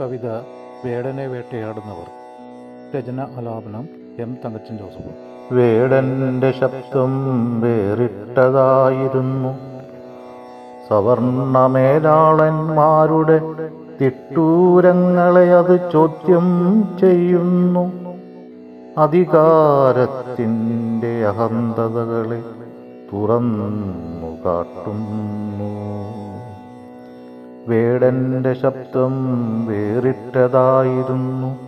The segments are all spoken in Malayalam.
കവിത വേടനെ വേട്ടയാടുന്നവർ. രചന ആലാപനം എം തങ്കച്ചൻ ജോസഫ്. വേടന്റെ ശബ്ദം വേറിട്ടതായിരുന്നു. സവർണമേലാളന്മാരുടെ തിട്ടൂരങ്ങളെ അത് ചോദ്യം ചെയ്യുന്നു. അധികാരത്തിന്റെ അഹന്തതകളെ തുറന്നു കാട്ടുന്നു. വേടന്റെ ശബ്ദം വേറിട്ടതായിരുന്നു.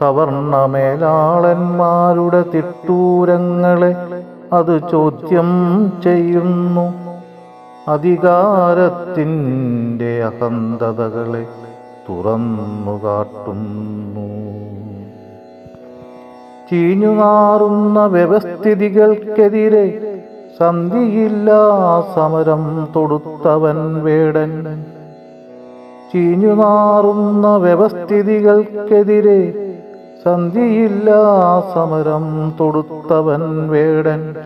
സവർണമേലാളന്മാരുടെ തിട്ടൂരങ്ങളെ അത് ചോദ്യം ചെയ്യുന്നു. അധികാരത്തിന്റെ അഹന്തതകളെ തുറന്നു കാട്ടുന്നു. ചീഞ്ഞുമാറുന്ന വ്യവസ്ഥിതികൾക്കെതിരെ സന്ധിയില്ലാ സമരം തൊടുത്തവൻ വേടൻ. ചീഞ്ഞുനാറുന്ന വ്യവസ്ഥിതികൾക്കെതിരെ സന്ധിയില്ല സമരം തൊടുത്തവൻ വേടൻ.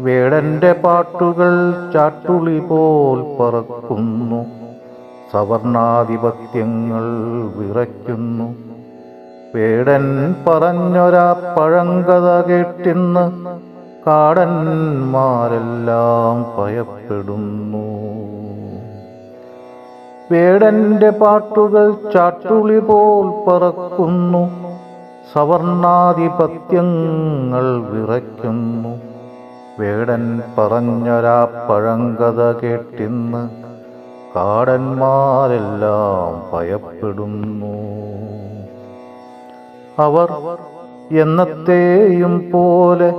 വേടന്റെ പാട്ടുകൾ ചാട്ടുളി പോൽ പറക്കുന്നു. സവർണാധിപത്യങ്ങൾ വിറയ്ക്കുന്നു. വേടൻ പറഞ്ഞൊരാ പഴങ്കഥ കേട്ടിന്ന് കാടന്മാരെല്ലാം ഭയപ്പെടുന്നു. വേടന്റെ പാട്ടുകൾ ചാട്ടുളി പോൽ പറക്കുന്നു. സവർണാധിപത്യങ്ങൾ വിറയ്ക്കുന്നു. വേടൻ പറഞ്ഞൊരാ പഴങ്കഥ കേട്ടിന്ന് കാടന്മാരെല്ലാം ഭയപ്പെടുന്നു. അവർ എന്നത്തെയും പോലെ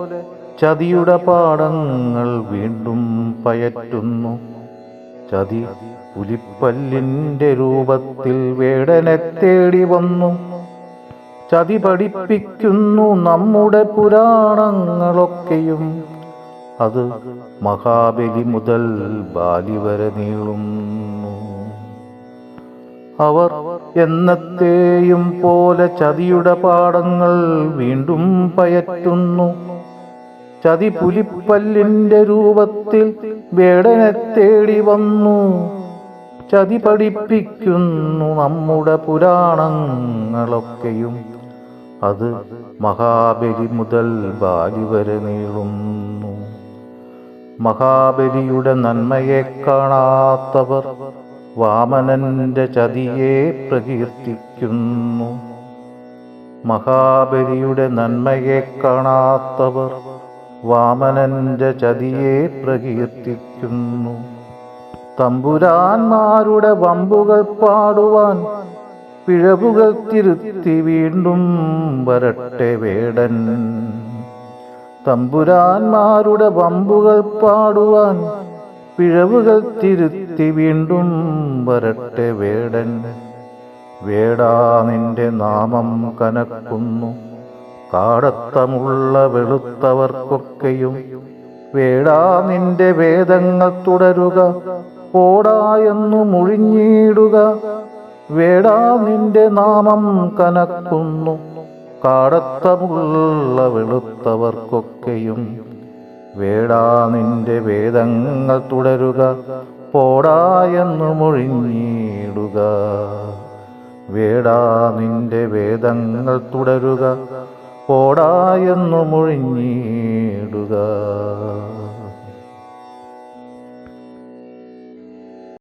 ചതിയുടെ പാടങ്ങൾ വീണ്ടും പയറ്റുന്നു. ചതി പുലിപ്പല്ലിന്റെ രൂപത്തിൽ വേടനെ തേടി വന്നു. ചതി പഠിപ്പിക്കുന്നു നമ്മുടെ പുരാണങ്ങളൊക്കെയും. അത് മഹാബലി മുതൽ ബാലി വരെ നീളുന്നു. അവർ എന്നത്തെയും പോലെ ചതിയുടെ പാടങ്ങൾ വീണ്ടും പയറ്റുന്നു. ചതി പുലിപ്പല്ലിന്റെ രൂപത്തിൽ വേടനെ തേടി വന്നു. ചതി പഠിപ്പിക്കുന്നു നമ്മുടെ പുരാണങ്ങളൊക്കെയും. അത് മഹാബലി മുതൽ ബാലി വരെ നീളുന്നു. മഹാബലിയുടെ നന്മയെ കാണാത്തവർ വാമനന്റെ ചതിയെ പ്രകീർത്തിക്കുന്നു. മഹാബലിയുടെ നന്മയെ കാണാത്തവർ വാമനന്റെ ചതിയെ പ്രകീർത്തിക്കുന്നു. തമ്പുരാന്മാരുടെ വമ്പുകൾ പാടുവാൻ പിഴവുകൾ തിരുത്തി വീണ്ടും വരട്ടെ വേടൻ. തമ്പുരാന്മാരുടെ വമ്പുകൾ പാടുവാൻ പിഴവുകൾ തിരുത്തി വീണ്ടും വരട്ടെ വേടൻ. വേടാ നിന്റെ നാമം കനക്കുന്നു. കാടത്തമുള്ള വെളുത്തവർക്കൊക്കെയും വേടാ നിന്റെ വേദങ്ങൾ തുടരുക ഓടായെന്നു മുഴിഞ്ഞിടുക. വേടാ നിന്റെ നാമം കനക്കുന്നു കാടത്തമുള്ള വെളുത്തവർക്കൊക്കെയും. വേടാ നിന്റെ വേദങ്ങൾ തുടരുക പോടായെന്നു മൊഴിഞ്ഞിടുക. വേടാ നിന്റെ വേദങ്ങൾ തുടരുക പോടായെന്നു മൊഴിഞ്ഞിടുക.